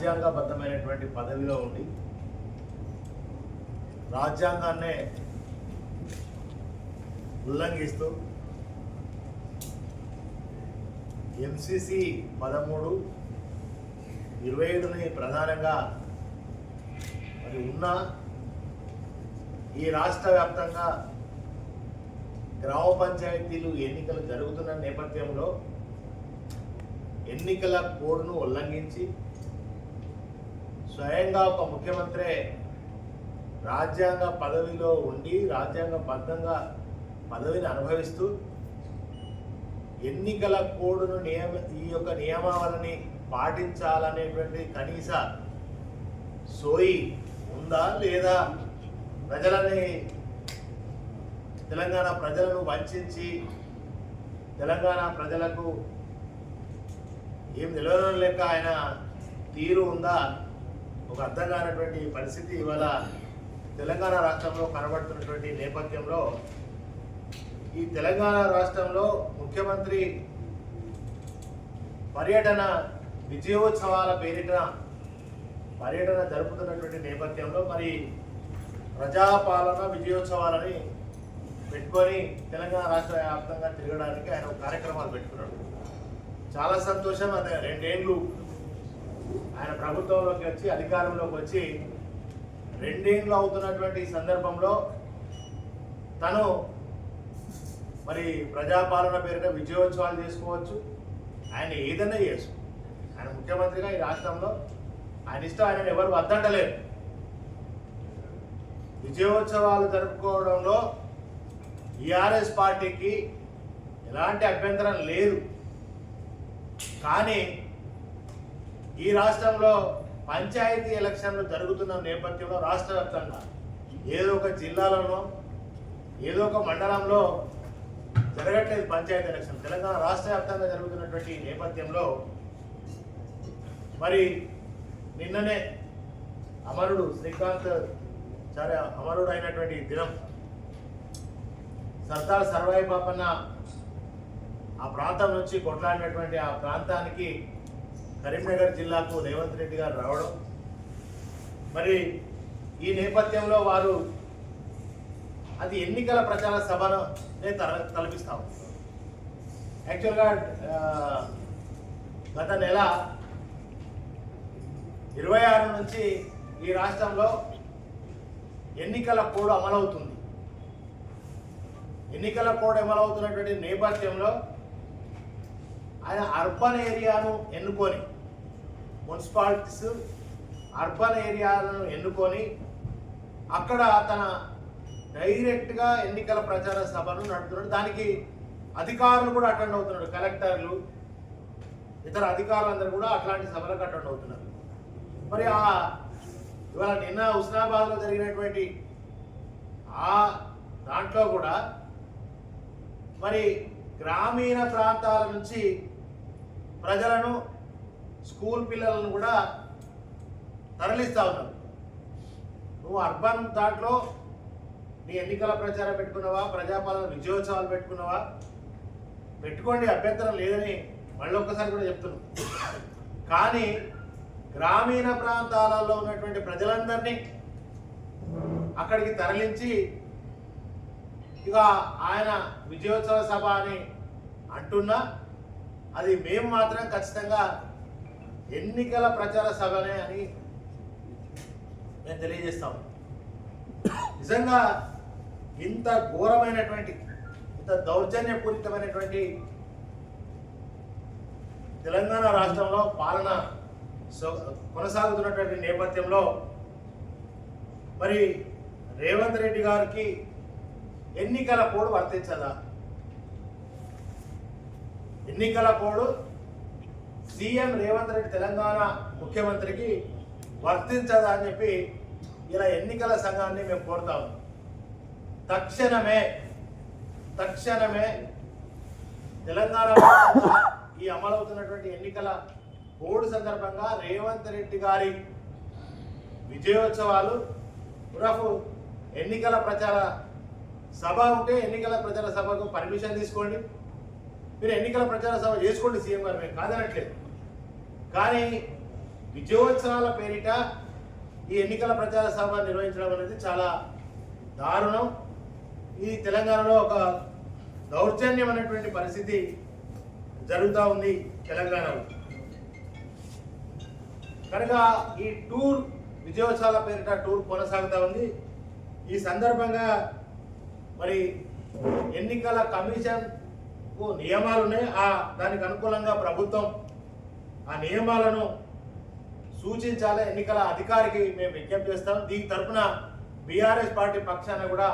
రాజ్యాంగబద్ధమైనటువంటి పదవిలో ఉండి రాజ్యాంగాన్నే ఉల్లంఘిస్తూ ఎంసిసి పదమూడు ఇరవై ఏడుని ప్రధానంగా మరి ఉన్న ఈ రాష్ట్ర వ్యాప్తంగా గ్రామ పంచాయతీలు ఎన్నికలు జరుగుతున్న నేపథ్యంలో ఎన్నికల కోడ్ను ఉల్లంఘించి స్వయంగా ఒక ముఖ్యమంత్రి రాజ్యాంగ పదవిలో ఉండి రాజ్యాంగబద్ధంగా పదవిని అనుభవిస్తూ ఎన్నికల కోడ్ను నియమ ఈ యొక్క నియమావళిని పాటించాలనేటువంటి కనీస సోయి ఉందా లేదా ప్రజలని తెలంగాణ ప్రజలను వంచి తెలంగాణ ప్రజలకు ఏం నిలవడం లేక ఆయన తీరు ఉందా? ఒక అర్థం కానటువంటి పరిస్థితి ఇవాళ తెలంగాణ రాష్ట్రంలో కనబడుతున్నటువంటి నేపథ్యంలో ఈ తెలంగాణ రాష్ట్రంలో ముఖ్యమంత్రి పర్యటన విజయోత్సవాల పేరిట పర్యటన జరుపుతున్నటువంటి నేపథ్యంలో మరి ప్రజాపాలన విజయోత్సవాలని పెట్టుకొని తెలంగాణ రాష్ట్ర వ్యాప్తంగా తిరగడానికి ఆయన కార్యక్రమాలు పెట్టుకున్నాడు. చాలా సంతోషం. అదే రెండేళ్ళు ఆయన ప్రభుత్వంలోకి వచ్చి అధికారంలోకి వచ్చి రెండేళ్ళు అవుతున్నటువంటి ఈ సందర్భంలో తను మరి ప్రజాపాలన పేరిట విజయోత్సవాలు చేసుకోవచ్చు. ఆయన ఏదైనా చేయొచ్చు. ఆయన ముఖ్యమంత్రిగా ఈ రాష్ట్రంలో ఆయన ఇష్టం ఆయన ఎవరు వద్దంటలేరు. విజయోత్సవాలు జరుపుకోవడంలో ఈఆర్ఎస్ పార్టీకి ఎలాంటి అభ్యంతరం లేదు. కానీ ఈ రాష్ట్రంలో పంచాయతీ ఎలక్షన్లు జరుగుతున్న నేపథ్యంలో రాష్ట్ర వ్యాప్తంగా ఏదో ఒక జిల్లాలోనో ఏదో ఒక మండలంలో జరగట్లేదు పంచాయతీ ఎలక్షన్. తెలంగాణ రాష్ట్ర వ్యాప్తంగా జరుగుతున్నటువంటి నేపథ్యంలో మరి నిన్ననే అమరుడు శ్రీకాంత్ చాలా అమరుడు అయినటువంటి దినం సర్దార్ సర్వాయి పాపన్న ఆ ప్రాంతం నుంచి కొట్లాడినటువంటి ఆ ప్రాంతానికి కరీంనగర్ జిల్లాకు రేవంత్ రెడ్డి గారు రావడం. మరి ఈ నేపథ్యంలో వారు అది ఎన్నికల ప్రచార సభను తల తలపిస్తాము యాక్చువల్గా గత నెల ఇరవై ఆరు నుంచి ఈ రాష్ట్రంలో ఎన్నికల కోడ్ అమలవుతుంది. ఎన్నికల కోడ్ అమలవుతున్నటువంటి నేపథ్యంలో ఆయన అర్బన్ ఏరియాను ఎన్నుకొని మున్సిపాలిటీస్ అర్బన్ ఏరియాలను ఎన్నుకొని అక్కడ తన డైరెక్ట్గా ఎన్నికల ప్రచార సభను నడుపుతున్నాడు. దానికి అధికారులు కూడా అటెండ్ అవుతున్నాడు కలెక్టర్లు ఇతర అధికారులందరూ కూడా అట్లాంటి సభలకు అటెండ్ అవుతున్నారు. మరి ఆ ఇవాళ నిన్న హుస్నాబాద్లో జరిగినటువంటి ఆ దాంట్లో కూడా మరి గ్రామీణ ప్రాంతాల నుంచి ప్రజలను స్కూల్ పిల్లలను కూడా తరలిస్తా ఉన్నారు. నువ్వు అర్బన్ దాంట్లో నీ ఎన్నికల ప్రచారం పెట్టుకున్నావా? ప్రజాపాలన విజయోత్సవాలు పెట్టుకున్నావా? పెట్టుకోండి అభ్యంతరం లేదని మళ్ళీ ఒక్కసారి కూడా చెప్తున్నాను కానీ గ్రామీణ ప్రాంతాలలో ఉన్నటువంటి ప్రజలందరినీ అక్కడికి తరలించి ఇక ఆయన విజయోత్సవ సభ అని అంటున్నా. అది మేము మాత్రం ఖచ్చితంగా ఎన్నికల ప్రచార సభనే అని మేము తెలియజేస్తాం. నిజంగా ఇంత ఘోరమైనటువంటి ఇంత దౌర్జన్యపూరితమైనటువంటి తెలంగాణ రాష్ట్రంలో పాలన సో- కొనసాగుతున్నటువంటి నేపథ్యంలో మరి రేవంత్ రెడ్డి గారికి ఎన్నికల కోడ్ వర్తించదా? ఎన్నికల కోడ్ సీఎం రేవంత్ రెడ్డి తెలంగాణ ముఖ్యమంత్రికి వర్తించదా అని చెప్పి ఇలా ఎన్నికల సంఘాన్ని మేము కోరుతాము తక్షణమే తక్షణమే తెలంగాణ ఈ అమలవుతున్నటువంటి ఎన్నికల కోడ్ సందర్భంగా రేవంత్ రెడ్డి గారి విజయోత్సవాలు ఉరఫ్ ఎన్నికల ప్రచార సభ ఉంటే ఎన్నికల ప్రచార సభకు పర్మిషన్ తీసుకోండి. మీరు ఎన్నికల ప్రచార సభ చేసుకోండి సీఎం గారు మేము కాదనట్లేదు. కానీ విజయోత్సవాల పేరిట ఈ ఎన్నికల ప్రచార సభ నిర్వహించడం అనేది చాలా దారుణం. ఈ తెలంగాణలో ఒక దౌర్జన్యం అనేటువంటి పరిస్థితి జరుగుతూ ఉంది తెలంగాణలో. కనుక ఈ టూర్ విజయోత్సవాల పేరిట టూర్ కొనసాగుతూ ఉంది. ఈ సందర్భంగా మరి ఎన్నికల కమిషన్ నియమాలు ఉన్నాయి ఆ దానికి అనుకూలంగా ప్రభుత్వం ఆ నియమాలను సూచించాలి. ఎన్నికల అధికారికి మేము విజ్ఞప్తి చేస్తాం. దీని తరఫున బీఆర్ఎస్ పార్టీ పక్షాన కూడా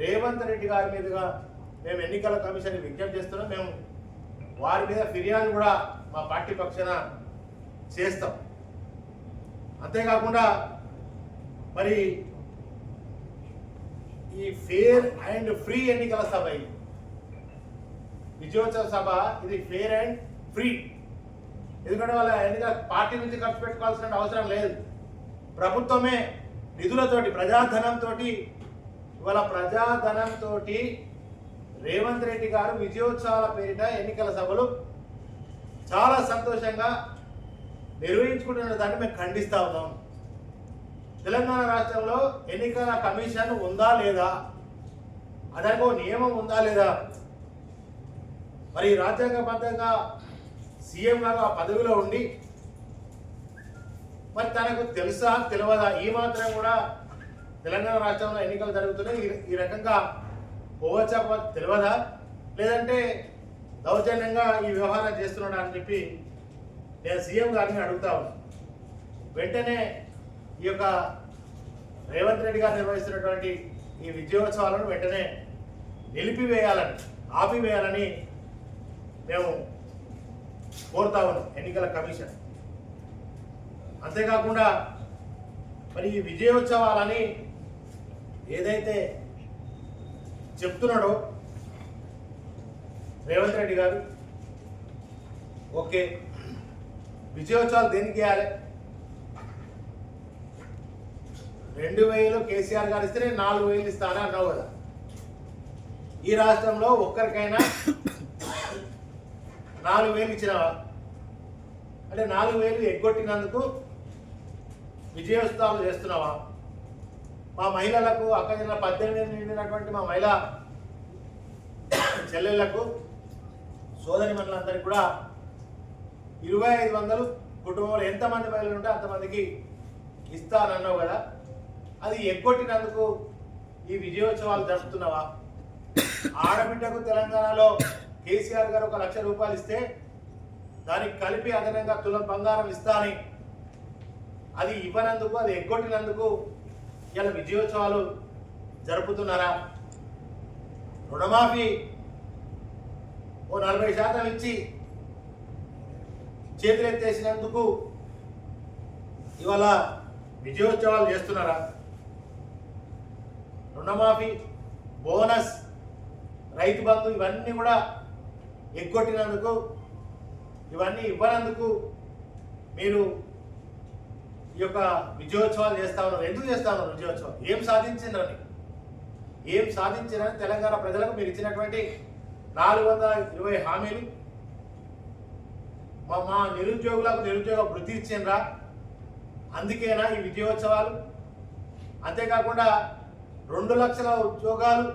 రేవంత్ రెడ్డి గారి మీదుగా మేము ఎన్నికల కమిషన్ విజ్ఞప్తి చేస్తున్నాం. మేము వారి మీద ఫిర్యాదు కూడా మా పార్టీ పక్షాన చేస్తాం. అంతేకాకుండా మరి ఈ ఫేర్ అండ్ ఫ్రీ ఎన్నికల సభ విజయోత్సవ సభ ఇది ఫేర్ అండ్ ఫ్రీ ఎందుకంటే వాళ్ళ ఎన్నికల పార్టీ నుంచి ఖర్చు పెట్టుకోవాల్సిన అవసరం లేదు. ప్రభుత్వమే నిధులతోటి ప్రజాధనంతో ఇవాళ ప్రజాధనంతో రేవంత్ రెడ్డి గారు విజయోత్సవాల పేరిట ఎన్నికల సభలు చాలా సంతోషంగా నిర్వహించుకుంటున్న దాన్ని మేము ఖండిస్తా ఉన్నాం. తెలంగాణ రాష్ట్రంలో ఎన్నికల కమిషన్ ఉందా లేదా? అదనకు నియమం ఉందా లేదా? మరి రాజ్యాంగబద్ధంగా సీఎం గారు ఆ పదవిలో ఉండి మరి తనకు తెలుసా తెలియదా ఈ మాత్రం కూడా తెలంగాణ రాష్ట్రంలో ఎన్నికలు జరుగుతున్నాయి. ఈ- రకంగా పోవచ్చా తెలియదా లేదంటే దౌర్జన్యంగా ఈ వ్యవహారం చేస్తున్నాడా అని చెప్పి నేను సీఎం గారిని అడుగుతా వెంటనే ఈ యొక్క రేవంత్ రెడ్డి గారు నిర్వహిస్తున్నటువంటి ఈ విజయోత్సవాలను వెంటనే నిలిపివేయాలని ఆపివేయాలని మేము కోరుతా ఉన్నాం ఎన్నికల కమిషన్. అంతేకాకుండా మరి ఈ విజయోత్సవాలని ఏదైతే చెప్తున్నాడో రేవంత్ రెడ్డి గారు ఓకే విజయోత్సవాలు దేనికి చేయాలి? రెండు వేలు కేసీఆర్ గారు ఇస్తే నాలుగు వేలు ఇస్తాను అన్నావు కదా. ఈ రాష్ట్రంలో ఒక్కరికైనా నాలుగు వేలు ఇచ్చినావా అంటే నాలుగు వేలు ఎగ్గొట్టినందుకు విజయోత్సవాలు చేస్తున్నావా? మా మహిళలకు అక్క జిల్లా పద్దెనిమిది నిండినటువంటి మా మహిళా చెల్లెళ్ళకు సోదరి మనులందరికీ కూడా ఇరవై ఐదు వందలు కుటుంబంలో ఎంతమంది మహిళలు ఉంటే అంతమందికి ఇస్తానన్నావు కదా. అది ఎగ్గొట్టినందుకు ఈ విజయోత్సవాలు జరుపుతున్నావా? ఆడబిడ్డకు తెలంగాణలో కేసీఆర్ గారు ఒక లక్ష రూపాయలు ఇస్తే దానికి కలిపి అదనంగా తులం బంగారం ఇస్తాని. అది ఇవ్వనందుకు అది ఎగ్గొట్టినందుకు ఇలా విజయోత్సవాలు జరుపుతున్నారా? రుణమాఫీ ఓ నలభై శాతం ఇచ్చి చేతులెత్తేసినందుకు ఇవాళ విజయోత్సవాలు చేస్తున్నారా? రుణమాఫీ బోనస్ రైతు బంధు ఇవన్నీ కూడా ఎగ్గొట్టినందుకు ఇవన్నీ ఇవ్వనందుకు మీరు ఈ యొక్క విజయోత్సవాలు చేస్తా ఉన్నారు. ఎందుకు చేస్తా ఉన్నారు విజయోత్సవం ఏం సాధించిందని ఏం సాధించారని తెలంగాణ ప్రజలకు మీరు ఇచ్చినటువంటి నాలుగు వందల ఇరవై హామీలు మా మా నిరుద్యోగులకు నిరుద్యోగ వృత్తి ఇచ్చిండ్రా? అందుకేనా ఈ విజయోత్సవాలు? అంతేకాకుండా రెండు లక్షల ఉద్యోగాలు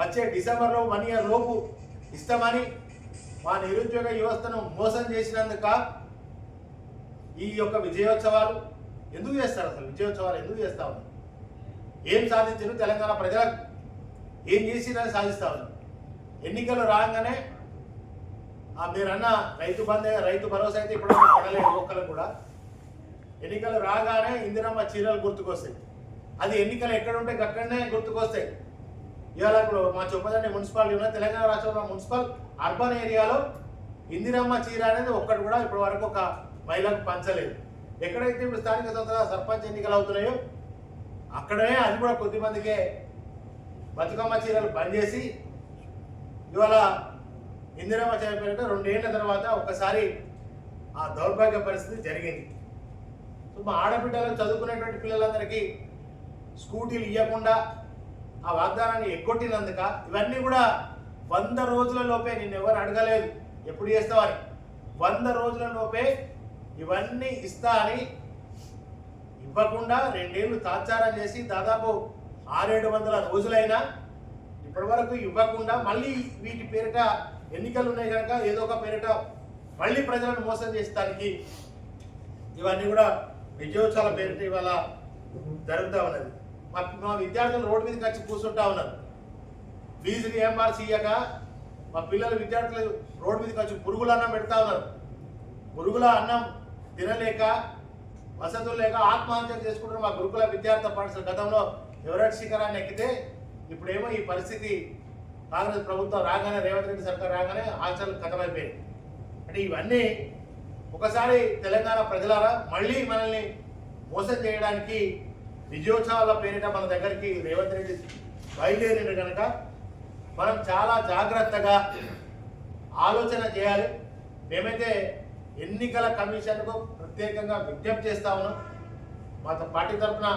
వచ్చే డిసెంబర్లో వన్ ఇయర్ లోపు ఇస్తామని మా నిరుద్యోగ వ్యవస్థను మోసం చేసినందుక ఈ యొక్క విజయోత్సవాలు ఎందుకు చేస్తారు అసలు? విజయోత్సవాలు ఎందుకు చేస్తా ఉన్నారు ఏం సాధించారు తెలంగాణ ప్రజలకు? ఏం చేసిరని సాధిస్తా ఉన్నారు ఎన్నికలు రాగానే మీరన్న రైతు బంధే రైతు భరోసా అయితే ఇప్పుడు పడలేదు ఒక్కరు కూడా. ఎన్నికలు రాగానే ఇందిరమ్మ చీరలు గుర్తుకొస్తాయి. అది ఎన్నికలు ఎక్కడ ఉంటే అక్కడనే గుర్తుకొస్తాయి. ఇవాళ ఇప్పుడు మా చొప్పదండి మున్సిపాలిటీ ఉన్న తెలంగాణ రాష్ట్రంలో మున్సిపల్ అర్బన్ ఏరియాలో ఇందిరమ్మ చీర అనేది ఒక్కటి కూడా ఇప్పటి వరకు ఒక మహిళకు పంచలేదు. ఎక్కడైతే ఇప్పుడు స్థానిక సంస్థల సర్పంచ్ ఎన్నికలు అవుతున్నాయో అక్కడనే అది కూడా కొద్దిమందికే బతుకమ్మ చీరలు బంద్ చేసి ఇవాళ ఇందిరమ్మ చనిపోయినట్టు రెండేళ్ళ తర్వాత ఒకసారి ఆ దౌర్భాగ్య పరిస్థితి జరిగింది. సో మా ఆడబిడ్డలు చదువుకునేటువంటి పిల్లలందరికీ స్కూటీలు ఇవ్వకుండా ఆ వాగ్దానాన్ని ఎగ్గొట్టినందుక ఇవన్నీ కూడా వంద రోజుల లోపే నిన్ను ఎవరు అడగలేదు. ఎప్పుడు చేస్తావని వంద రోజుల లోపే ఇవన్నీ ఇస్తా అని ఇవ్వకుండా రెండేళ్ళు తాత్సారం చేసి దాదాపు ఆరేడు వందల రోజులైనా ఇప్పటి వరకు ఇవ్వకుండా మళ్ళీ వీటి పేరిట ఎన్నికలు ఉన్నాయి కనుక ఏదో ఒక పేరిట మళ్ళీ ప్రజలను మోసం చేసడానికి ఇవన్నీ కూడా విజయోత్సవాల పేరిట ఇవాళ జరుగుతూ ఉన్నది. మా విద్యార్థులు రోడ్డు మీదకి వచ్చి కూర్చుంటా ఉన్నారు. ఫీజు రియంబర్స్ ఇయ్యక మా పిల్లలు విద్యార్థులు రోడ్డు మీదకి వచ్చి పురుగుల అన్నం పెడతా ఉన్నారు. పురుగుల అన్నం తినలేక వసతులు లేక ఆత్మహత్యలు చేసుకుంటున్న మా గురుకుల విద్యార్థి పాఠశాల గతంలో ఎవరెట్ శిఖరాన్ని ఎక్కితే ఇప్పుడేమో ఈ పరిస్థితి కాంగ్రెస్ ప్రభుత్వం రాగానే రేవంత్ రెడ్డి సర్కార్ రాగానే ఆచరణ కథమైపోయింది అంటే ఇవన్నీ ఒకసారి తెలంగాణ ప్రజలారా మళ్ళీ మనల్ని మోసం చేయడానికి విజయోత్సవాల పేరిట మన దగ్గరికి రేవంత్ రెడ్డి బయలుదేరిన కనుక మనం చాలా జాగ్రత్తగా ఆలోచన చేయాలి. మేమైతే ఎన్నికల కమిషన్కు ప్రత్యేకంగా విజ్ఞప్తి చేస్తా ఉన్నాం. మా పార్టీ తరఫున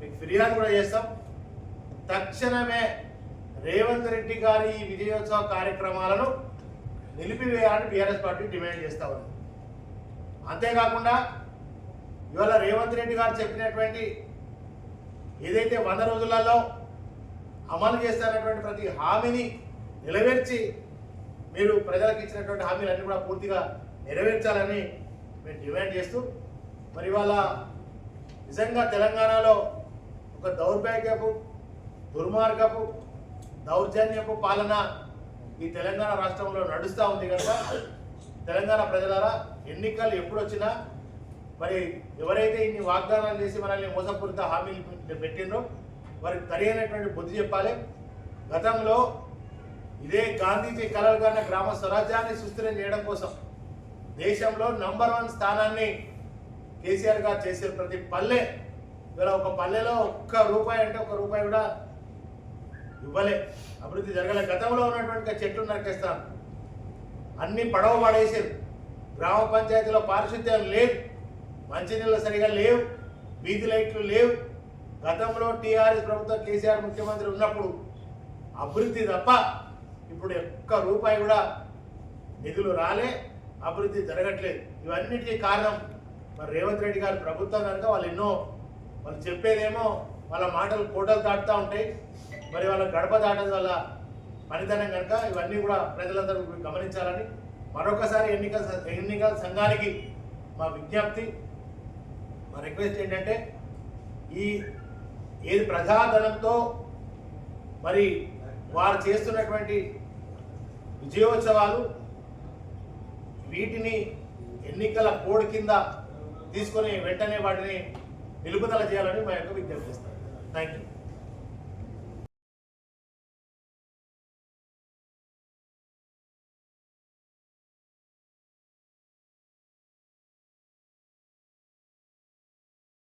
మీకు ఫిర్యాదు కూడా చేస్తాం. తక్షణమే రేవంత్ రెడ్డి గారి ఈ విజయోత్సవ కార్యక్రమాలను నిలిపివేయాలని బీఆర్ఎస్ పార్టీ డిమాండ్ చేస్తా ఉంది. అంతేకాకుండా ఇవాళ రేవంత్ రెడ్డి గారు చెప్పినటువంటి ఏదైతే వంద రోజులలో అమలు చేస్తారన్నటువంటి ప్రతి హామీని నెరవేర్చి మీరు ప్రజలకు ఇచ్చినటువంటి హామీలన్నీ కూడా పూర్తిగా నెరవేర్చాలని మేము డిమాండ్ చేస్తూ మరి వాళ్ళ నిజంగా తెలంగాణలో ఒక దౌర్భాగ్యపు దుర్మార్గపు దౌర్జన్యపు పాలన ఈ తెలంగాణ రాష్ట్రంలో నడుస్తూ ఉంది కనుక తెలంగాణ ప్రజలారా ఎన్నికలు ఎప్పుడు వచ్చినా మరి ఎవరైతే ఇన్ని వాగ్దానాలు చేసి మనల్ని మోసపూరిత హామీలు పెట్టిండ్రో వారికి సరైనటువంటి బుద్ధి చెప్పాలి. గతంలో ఇదే గాంధీజీ కలలు కన్న గ్రామ స్వరాజ్యాన్ని సుస్థిరం చేయడం కోసం దేశంలో నంబర్ వన్ స్థానాన్ని కేసీఆర్ గారు చేసే ప్రతి పల్లె ఇవాళ ఒక పల్లెలో ఒక్క రూపాయి అంటే ఒక రూపాయి కూడా ఇవ్వలే. అభివృద్ధి జరగలే. గతంలో ఉన్నటువంటి చెట్లు నరికేస్తాను. అన్ని పడవ పడేసారు. గ్రామ పంచాయతీలో పారిశుద్ధ్యం లేదు. మంచినీళ్ళు సరిగా లేవు వీధి లైట్లు లేవు. గతంలో టీఆర్ఎస్ ప్రభుత్వం కేసీఆర్ ముఖ్యమంత్రి ఉన్నప్పుడు అభివృద్ధి తప్ప ఇప్పుడు ఒక్క రూపాయి కూడా నిధులు రాలే అభివృద్ధి జరగట్లేదు. ఇవన్నిటికీ కారణం మరి రేవంత్ రెడ్డి గారి ప్రభుత్వం కనుక వాళ్ళు ఎన్నో వాళ్ళు చెప్పేదేమో వాళ్ళ మాటలు కోటలు దాటుతూ ఉంటాయి. మరి వాళ్ళ గడప దాటడం వల్ల పనితనం కనుక ఇవన్నీ కూడా ప్రజలందరూ గమనించాలని మరొకసారి ఎన్నికల ఎన్నికల సంఘానికి మా విజ్ఞప్తి. మా రిక్వెస్ట్ ఏంటంటే ఈ ఏది ప్రజాధనంతో మరి వారు చేస్తున్నటువంటి విజయోత్సవాలు వీటిని ఎన్నికల కోడ్ కింద తీసుకొని వెంటనే వాటిని నిలుపుదల చేయాలని మా యొక్క విజ్ఞప్తి థ్యాంక్ యూ